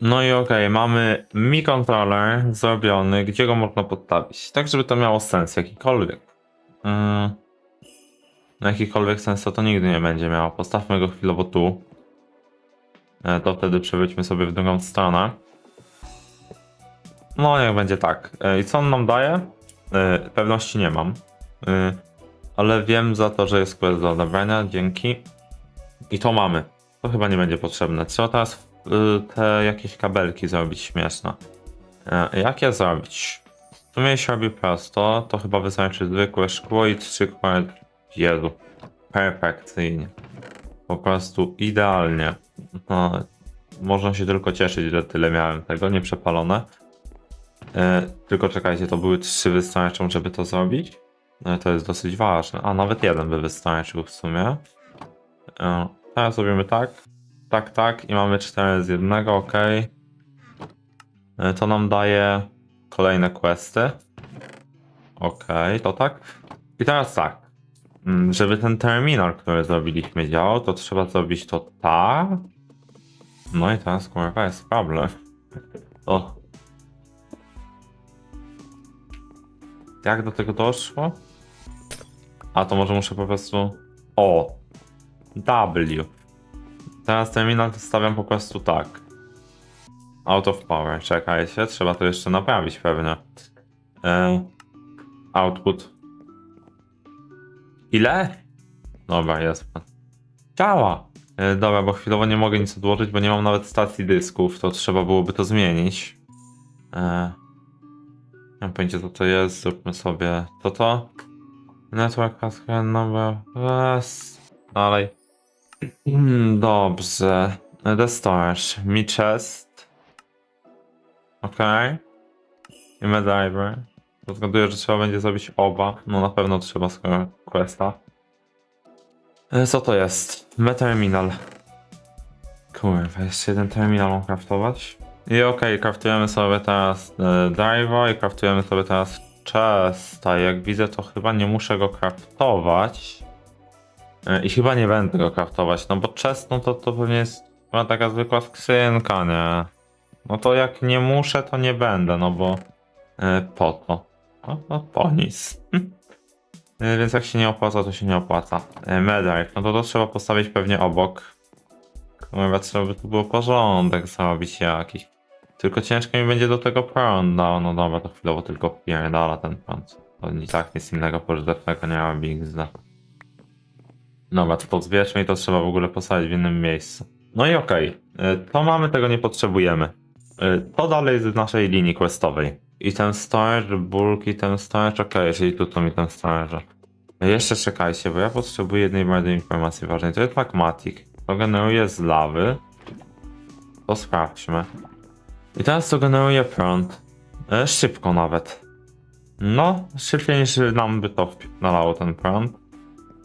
No i okej, mamy Mi Controller zrobiony, gdzie go można podstawić, tak żeby to miało sens jakikolwiek. Mm. No jakikolwiek sens to, to nigdy nie będzie miało. Postawmy go chwilowo tu. E, To wtedy przejdźmy sobie w drugą stronę. No niech będzie tak. E, I co on nam daje? E, Pewności nie mam. E, Ale wiem za to, że jest quest do odebrania, dzięki. I to mamy. To chyba nie będzie potrzebne. Trzeba teraz te jakieś kabelki zrobić śmieszne. E, Jak je zrobić? W sumie jeśli robi prosto, to chyba wystarczy zwykłe szkło i trzy kład... Jezu. Perfekcyjnie. Po prostu idealnie. No, można się tylko cieszyć, że tyle miałem tego, nieprzepalone. E, tylko czekajcie, to były trzy wystarczą, żeby to zrobić. E, to jest dosyć ważne. A nawet jeden by wystarczył w sumie. E, teraz zrobimy tak. Tak, tak. I mamy 4 z jednego, ok. E, To nam daje kolejne questy. Ok, to tak. I teraz tak. Mm, Żeby ten terminal, który zrobiliśmy działał, to trzeba zrobić to tak. No i teraz kurwa jest problem. O. Jak do tego doszło? A to może muszę po prostu. O! W. Teraz terminal stawiam po prostu tak. Out of power. Czekajcie, trzeba to jeszcze naprawić pewnie. E, output. Ile? Dobra, jest. Działa! E, dobra, bo chwilowo nie mogę nic odłożyć, bo nie mam nawet stacji dysków, to trzeba byłoby to zmienić. E, nie mam pojęcia co to jest, zróbmy sobie to to. Network has number. Yes. Dalej. Mm, Dobrze. Storage. Mi chest. Okej. I Mediver. Zgaduję, że trzeba będzie zrobić oba. No na pewno trzeba skoro questa. E, Co to jest? Meterminal. Kurwa, jeszcze jeden terminal mam craftować. I okej, craftujemy sobie teraz e, driver i craftujemy sobie teraz chesta. Jak widzę, to chyba nie muszę go craftować. E, I chyba nie będę go craftować, no bo chest, no to, to pewnie jest chyba taka zwykła skrzynka, nie? No to jak nie muszę, to nie będę, no bo e, po to. No, no po nic. E, Więc jak się nie opłaca, to się nie opłaca. Medrive, no to to trzeba postawić pewnie obok. Chyba trzeba by tu było porządek zrobić jakiś. Tylko ciężko mi będzie do tego prąd dał. No dobra, to chwilowo tylko pierdala ten prąd. To i tak nic innego pożytecznego nie Big Z. Dobra, to zbierzmy i to trzeba w ogóle posadzić w innym miejscu. No i okej, y, to mamy, tego nie potrzebujemy. Y, To dalej w naszej linii questowej. I ten storage, bulk i ten storage, okej, czyli tu to mi ten storage. Y, Jeszcze czekajcie, bo ja potrzebuję jednej bardzo informacji ważnej. To jest magmatic. To generuje z lawy. To sprawdźmy. I teraz to generuje prąd. Szybko nawet. No, szybciej niż nam by to nalało ten prąd.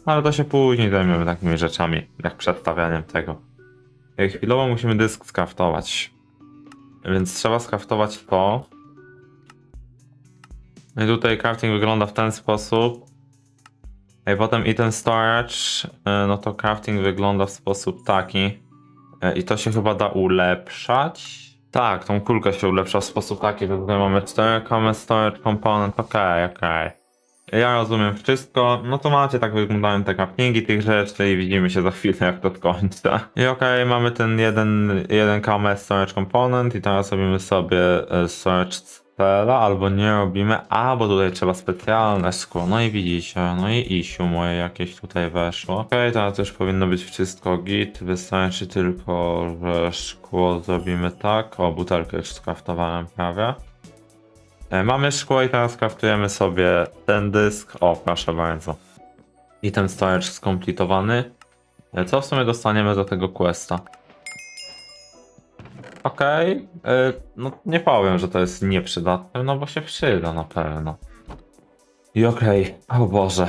Ale to się później zajmiemy takimi rzeczami, jak przedstawianiem tego. Jak chwilowo musimy dysk skraftować. Więc trzeba skraftować to. No I tutaj crafting wygląda w ten sposób. I potem i ten storage, e, no to crafting wygląda w sposób taki. E, I to się chyba da ulepszać. Tak, tą kulkę się ulepsza w sposób taki, że tutaj mamy 4 kamy storage component, okej, okej. Ja rozumiem wszystko, no to macie, tak wyglądają te craftingi tych rzeczy i widzimy się za chwilę jak to skończę. I okej, mamy ten jeden, jeden KMS Storage Component i teraz robimy sobie e, Storage Cella, albo nie robimy, a bo tutaj trzeba specjalne szkło, no i widzicie, no i issue moje jakieś tutaj weszło. Okej, teraz już powinno być wszystko git, wystarczy tylko, że szkło zrobimy tak, o butelkę już skraftowałem prawie. E, Mamy szkło i teraz kraftujemy sobie ten dysk. O, proszę bardzo. I ten storage skompletowany. E, Co w sumie dostaniemy do tego questa? Okej, e, no nie powiem, że to jest nieprzydatne, no bo się przyda na pewno. I okej, o Boże.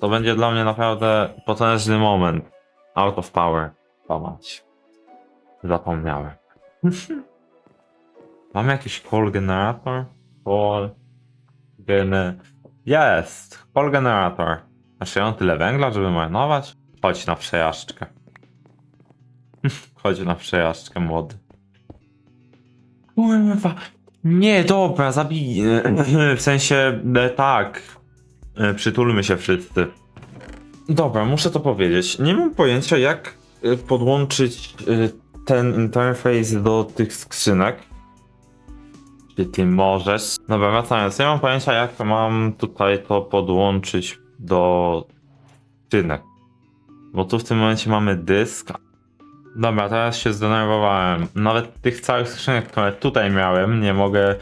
To będzie dla mnie naprawdę potężny moment. Out of power. Pamać. Zapomniałem. Mamy jakiś call generator? Call gene... Jest! Call generator. Znaczy mam tyle węgla, żeby marnować? Chodź na przejażdżkę. Chodź na przejażdżkę, młody. Kurwa. Nie, dobra, zabij. W sensie, e, tak. E, Przytulmy się wszyscy. Dobra, muszę to powiedzieć. Nie mam pojęcia, jak e, podłączyć ten interfejs do tych skrzynek. Czy ty możesz? Dobra, wracając. Nie mam pojęcia, jak mam tutaj to podłączyć do skrzynek. Bo tu w tym momencie mamy dysk. Dobra, teraz się zdenerwowałem. Nawet tych całych skrzynek, które tutaj miałem, nie mogę,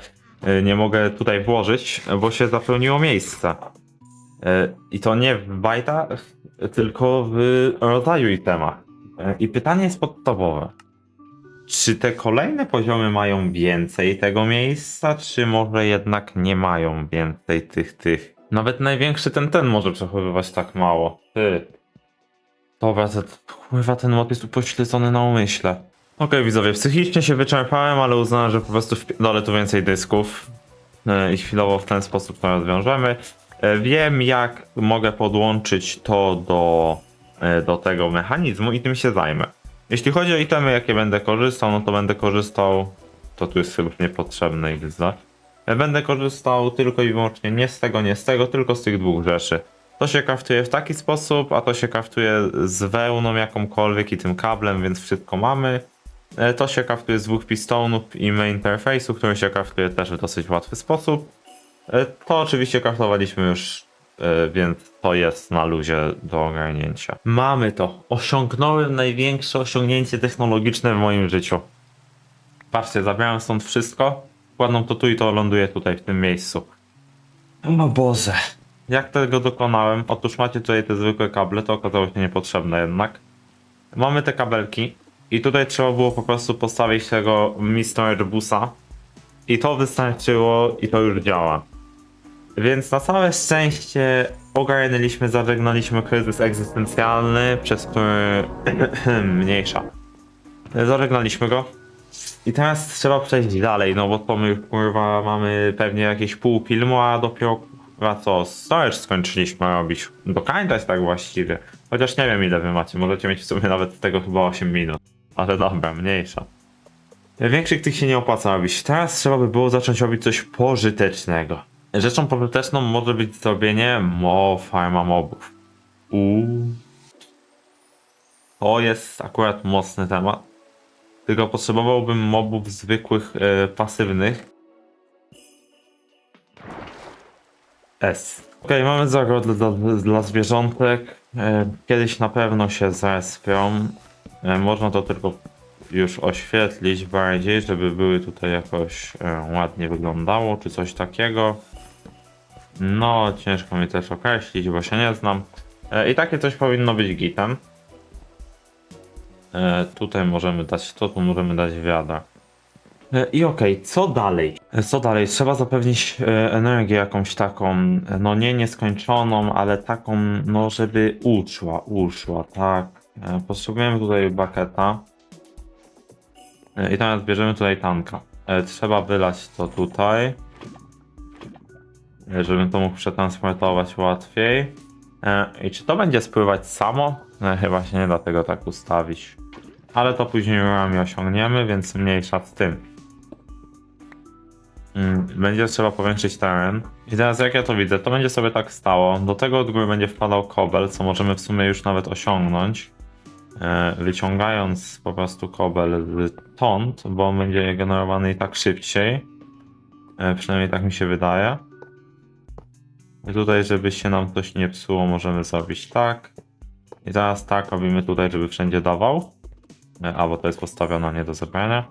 y, nie mogę tutaj włożyć, bo się zapełniło miejsce. Y, I to nie w bajtach, tylko w rodzaju itemach. Y, I pytanie jest podstawowe. Czy te kolejne poziomy mają więcej tego miejsca, czy może jednak nie mają więcej tych, tych? Nawet największy ten, ten może przechowywać tak mało. Ty. Dobra, kurwa, ten mod jest upośledzony na umyśle. Okej, widzowie, psychicznie się wyczerpałem, ale uznałem, że po prostu wpierdolę tu więcej dysków e, i chwilowo w ten sposób to rozwiążemy. E, Wiem, jak mogę podłączyć to do, e, do tego mechanizmu i tym się zajmę. Jeśli chodzi o itemy, jakie będę korzystał, no to będę korzystał... To tu jest chyba niepotrzebne, widzę. E, Będę korzystał tylko i wyłącznie nie z tego, nie z tego, tylko z tych dwóch rzeczy. To się kraftuje w taki sposób, a to się kraftuje z wełną jakąkolwiek i tym kablem, więc wszystko mamy. E, To się kraftuje z dwóch pistonów i main interfejsu, który się kraftuje też w dosyć łatwy sposób. E, To oczywiście kraftowaliśmy już, więc to jest na luzie do ogarnięcia. Mamy to. Osiągnąłem największe osiągnięcie technologiczne w moim życiu. Patrzcie, zabrałem stąd wszystko, kładną to tu i to ląduje tutaj w tym miejscu. O Boże. Jak tego dokonałem? Otóż macie tutaj te zwykłe kable, to okazało się niepotrzebne jednak. Mamy te kabelki i tutaj trzeba było po prostu postawić tego Mr. Busa i to wystarczyło i to już działa. Więc na całe szczęście ogarnęliśmy, zażegnaliśmy kryzys egzystencjalny, przez który mniejsza. Zażegnaliśmy go. I teraz trzeba przejść dalej, no bo to my kurwa mamy pewnie jakieś pół filmu, a dopiero kurwa co, storage skończyliśmy robić. Dokańczać tak właściwie. Chociaż nie wiem ile wy macie, możecie mieć w sumie nawet tego chyba 8 minut. Ale dobra, mniejsza. Większych tych się nie opłaca robić. Teraz trzeba by było zacząć robić coś pożytecznego. Rzeczą pożyteczną może być zrobienie mo farma mobów. Uuu. To jest akurat mocny temat. Tylko potrzebowałbym mobów zwykłych, e, pasywnych. S. Okej, mamy zagród dla, dla zwierzątek. E, kiedyś na pewno się zespią. E, można to tylko już oświetlić bardziej, żeby były tutaj jakoś e, ładnie wyglądało, czy coś takiego. No, ciężko mi też określić, bo się nie znam. E, I takie coś powinno być gitem. E, tutaj możemy dać to, tu możemy dać wiadra. E, I okej, co dalej? E, Co dalej? Trzeba zapewnić e, energię jakąś taką, e, no nie nieskończoną, ale taką, no żeby uszła, uszła, tak. E, Potrzebujemy tutaj baketa. E, I teraz bierzemy tutaj tanka. E, Trzeba wylać to tutaj. E, Żebym to mógł przetransportować łatwiej. E, I czy to będzie spływać samo? E, Chyba się nie da tego tak ustawić. Ale to później rurami osiągniemy, więc mniejsza z tym. Mm, Będzie trzeba powiększyć teren. I teraz jak ja to widzę, to będzie sobie tak stało. Do tego od góry będzie wpadał kobel, co możemy w sumie już nawet osiągnąć. Wyciągając po prostu kobel stąd, bo on będzie generowany i tak szybciej. Przynajmniej tak mi się wydaje. Tutaj, żeby się nam coś nie psuło, możemy zrobić tak. I teraz tak robimy tutaj, żeby wszędzie dawał. E, A, bo to jest postawione nie do zebrania.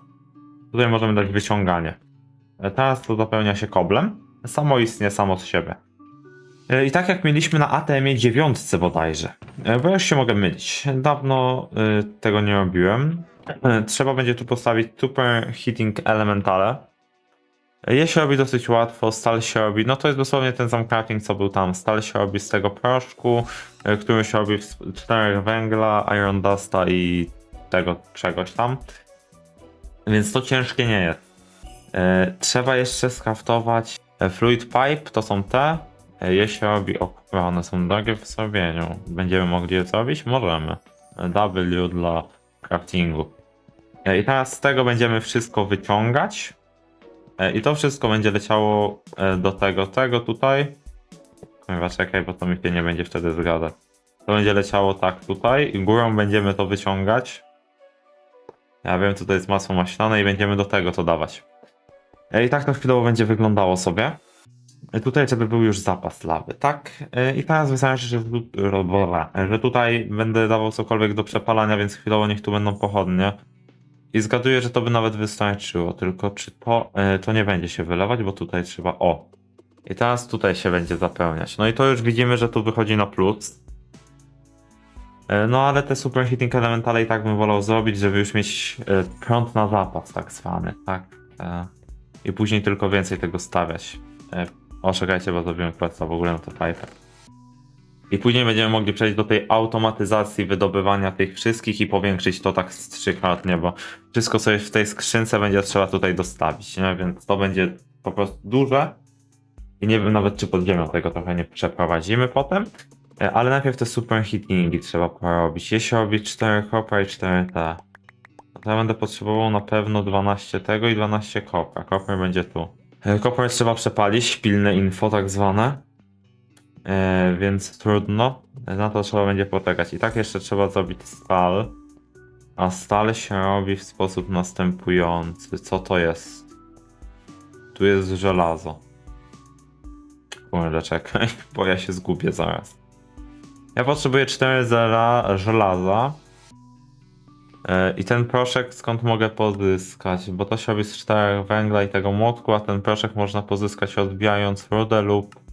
Tutaj możemy dać wyciąganie. E, Teraz to zapełnia się koblem. Samo istnieje samo z siebie. E, I tak jak mieliśmy na ATM-ie dziewiątce bodajże. Bo ja już się mogę mylić. Dawno tego nie robiłem. Trzeba będzie tu postawić Super Heating Elementale. Je się robi dosyć łatwo, stal się robi, no to jest dosłownie ten sam crafting co był tam. Stal się robi z tego proszku, e, który się robi z czterech węgla, iron dusta i tego czegoś tam. Więc to ciężkie nie jest. E, trzeba jeszcze skraftować e, fluid pipe, to są te. Je się robi, o kurwa, one są drogie w zrobieniu. Będziemy mogli je zrobić? Możemy. W dla craftingu. I teraz z tego będziemy wszystko wyciągać. E, I to wszystko będzie leciało e, do tego, tego tutaj. Chyba czekaj, bo to mi się nie będzie wtedy zgadzać. To będzie leciało tak tutaj i górą będziemy to wyciągać. Ja wiem, tutaj jest masło maślane i będziemy do tego to dawać. E, I tak to chwilowo będzie wyglądało sobie. Tutaj, żeby był już zapas lawy, tak? I teraz wystarczy, że, że tutaj będę dawał cokolwiek do przepalania, więc chwilowo niech tu będą pochodnie. I zgaduję, że to by nawet wystarczyło, tylko czy to, e, to nie będzie się wylewać, bo tutaj trzeba, o. I teraz tutaj się będzie zapełniać. No i to już widzimy, że tu wychodzi na plus. E, No ale te superheating elementale i tak bym wolał zrobić, żeby już mieć e, prąd na zapas tak zwany, tak? I później tylko więcej tego stawiać. O, czekajcie, bo zrobiłem questa w ogóle na to pipe. I później będziemy mogli przejść do tej automatyzacji wydobywania tych wszystkich i powiększyć to tak trzykrotnie, bo wszystko jest w tej skrzynce będzie trzeba tutaj dostawić, nie? Więc to będzie po prostu duże. I nie wiem nawet czy pod ziemią tego trochę nie przeprowadzimy potem. E, Ale najpierw te super heatingi trzeba porobić. Jeśli robić 4 kopra i 4 T. To ja będę potrzebował na pewno 12 tego i 12 kopra. Koper będzie tu. E, Koper trzeba przepalić, pilne info tak zwane. E, więc trudno. Na to trzeba będzie poczekać. I tak jeszcze trzeba zrobić stal. A stal się robi w sposób następujący. Co to jest? Tu jest żelazo. Kurde, czekaj, bo ja się zgubię zaraz. Ja potrzebuję 4 zera żelaza. E, I ten proszek skąd mogę pozyskać? Bo to się robi z 4 węgla i tego młotku, a ten proszek można pozyskać odbijając rudę lub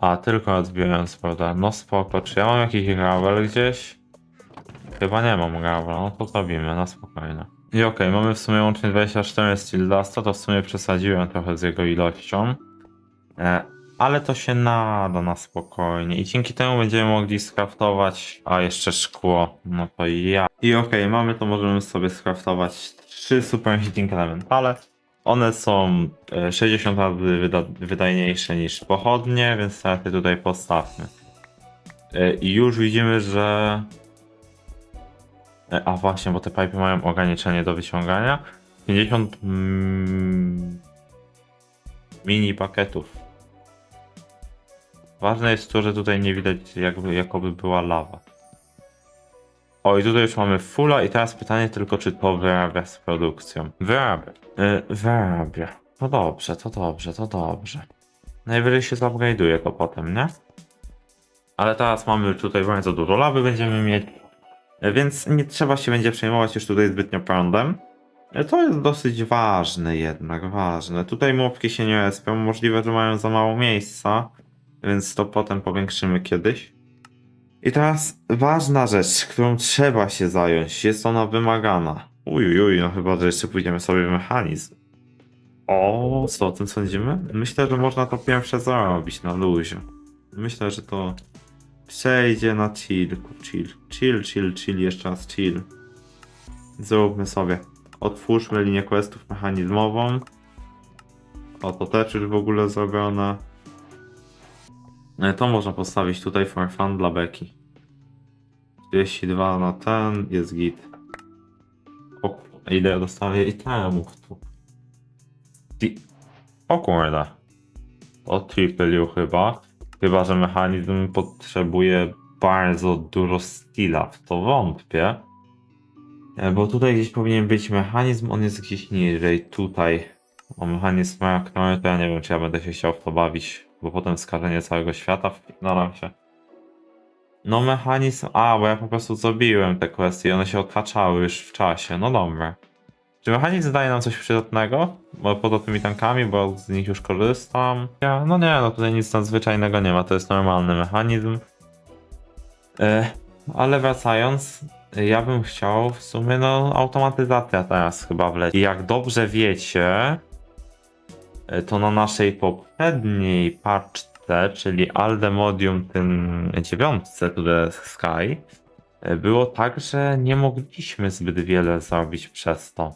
a, tylko odbijając rudę. No spoko. Czy ja mam jakiś gravel gdzieś? Chyba nie mam gravel, no to zrobimy, na spokojnie. I okej, mamy w sumie łącznie 24 steel dusta, to w sumie przesadziłem trochę z jego ilością. E, ale to się nada na spokojnie i dzięki temu będziemy mogli skraftować, a jeszcze szkło, no to ja. I okej, mamy to, możemy sobie skraftować trzy super heating elementale. One są e, 60 razy wyda- wydajniejsze niż pochodnie, więc je tutaj postawmy. E, I już widzimy, że... E, A właśnie, bo te pipy mają ograniczenie do wyciągania. 50 mm, mini pakietów. Ważne jest to, że tutaj nie widać jakby, jakoby była lawa. O i tutaj już mamy fulla i teraz pytanie tylko, czy to wyrabia z produkcją. Wyrabia. Yy, wyrabia. To dobrze, to dobrze, to dobrze. Najwyżej się zupgrade'uje to potem, nie? Ale teraz mamy tutaj bardzo dużo lawy będziemy mieć. Yy, Więc nie trzeba się będzie przejmować już tutaj zbytnio prądem. Yy, To jest dosyć ważne jednak, ważne. Tutaj mopki się nie respią, możliwe, że mają za mało miejsca, więc to potem powiększymy kiedyś. I teraz ważna rzecz, którą trzeba się zająć, jest ona wymagana. Uj, uj, no chyba, że jeszcze pójdziemy sobie w mechanizm. O, co o tym sądzimy? Myślę, że można to pierwsze zrobić na luzie. Myślę, że to przejdzie na chillku, chill, chill, chill, chill, jeszcze raz chill. Zróbmy sobie. Otwórzmy linię questów mechanizmową. O, to też już w ogóle zrobione. E, To można postawić tutaj for fun dla Beki. 32 na ten, jest git. O, ile ja dostawię i temów tu. O kurde. O triple'u chyba. Chyba, że mechanizm potrzebuje bardzo dużo stila. W to wątpię. E, Bo tutaj gdzieś powinien być mechanizm, on jest gdzieś niżej. Tutaj. O mechanizm reaktory, to ja nie wiem, czy ja będę się chciał w to bawić, bo potem skażenie całego świata wpinaram się. No mechanizm, a bo ja po prostu zrobiłem te kwestie i one się odhaczały już w czasie, no dobra. Czy mechanizm daje nam coś przydatnego? Bo poza tymi tankami, bo z nich już korzystam. Ja, no nie, no tutaj nic nadzwyczajnego nie ma, to jest normalny mechanizm. E, ale wracając, ja bym chciał w sumie, no automatyzacja teraz chyba wleci. I jak dobrze wiecie, to na naszej poprzedniej paczce, czyli Aldemodium tym dziewiątce, the Sky, e, było tak, że nie mogliśmy zbyt wiele zrobić przez to.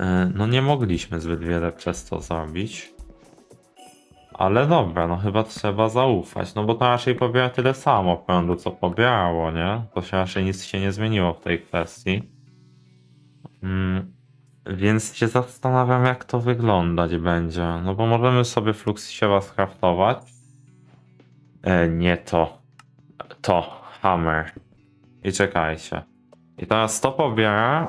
E, No nie mogliśmy zbyt wiele przez to zrobić. Ale dobra, no chyba trzeba zaufać, no bo to raczej pobiera tyle samo prądu, co pobierało, nie? To się raczej nic się nie zmieniło w tej kwestii. Mm. Więc się zastanawiam, jak to wyglądać będzie. No bo możemy sobie Fluxisiewa skraftować. E, nie to. To. Hammer. I czekajcie. I teraz to pobierę.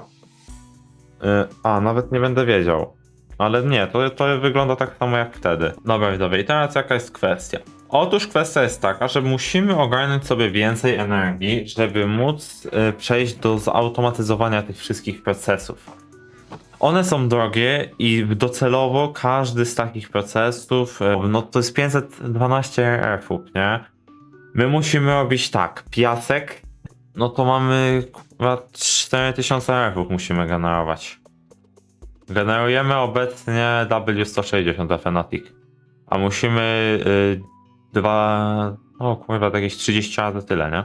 E, a, nawet nie będę wiedział. Ale nie, to, to wygląda tak samo jak wtedy. Dobra, dobra. I teraz jaka jest kwestia? Otóż kwestia jest taka, że musimy ogarnąć sobie więcej energii, żeby móc e, przejść do zautomatyzowania tych wszystkich procesów. One są drogie i docelowo każdy z takich procesów, e, no to jest 512 RF-ów, nie? My musimy robić tak, piasek, no to mamy chyba 4000 RF-ów musimy generować. Generujemy obecnie W160 Fnatic, a musimy y, dwa, o kurwa, to jakieś 30 razy tyle, nie?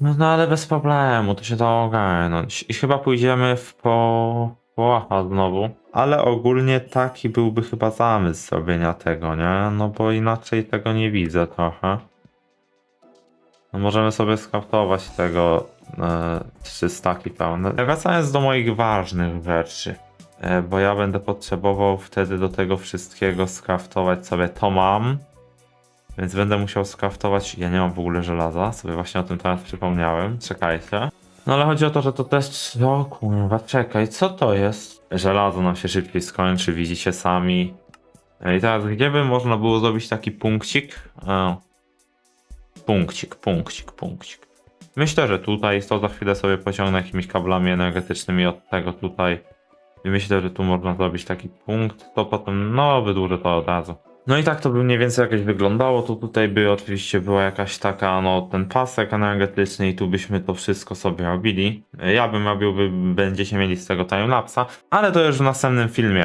No, no ale bez problemu, to się da ogarnąć. I chyba pójdziemy w po... Połacha znowu. Ale ogólnie taki byłby chyba zamysł zrobienia tego, nie? No bo inaczej tego nie widzę trochę. No możemy sobie skraftować tego e, trzy staki pełne. Wracając do moich ważnych rzeczy. E, bo ja będę potrzebował wtedy do tego wszystkiego skraftować sobie to mam. Więc będę musiał skraftować. Ja nie mam w ogóle żelaza, sobie właśnie o tym teraz przypomniałem. Czekajcie. No ale chodzi o to, że to też. O kurwa, czekaj, co to jest? Żelazo nam się szybciej skończy, widzicie sami. I teraz, gdzie by można było zrobić taki punkcik? E, punkcik, punkcik, punkcik. Myślę, że tutaj to za chwilę sobie pociągnę jakimiś kablami energetycznymi od tego tutaj. I myślę, że tu można zrobić taki punkt, to potem, no, wydłużę to od razu. No i tak to by mniej więcej jakoś wyglądało. Tu tutaj by oczywiście była jakaś taka, no ten pasek energetyczny i tu byśmy to wszystko sobie robili. Ja bym robił, wy będziecie mieli z tego timelapsa, ale to już w następnym filmie.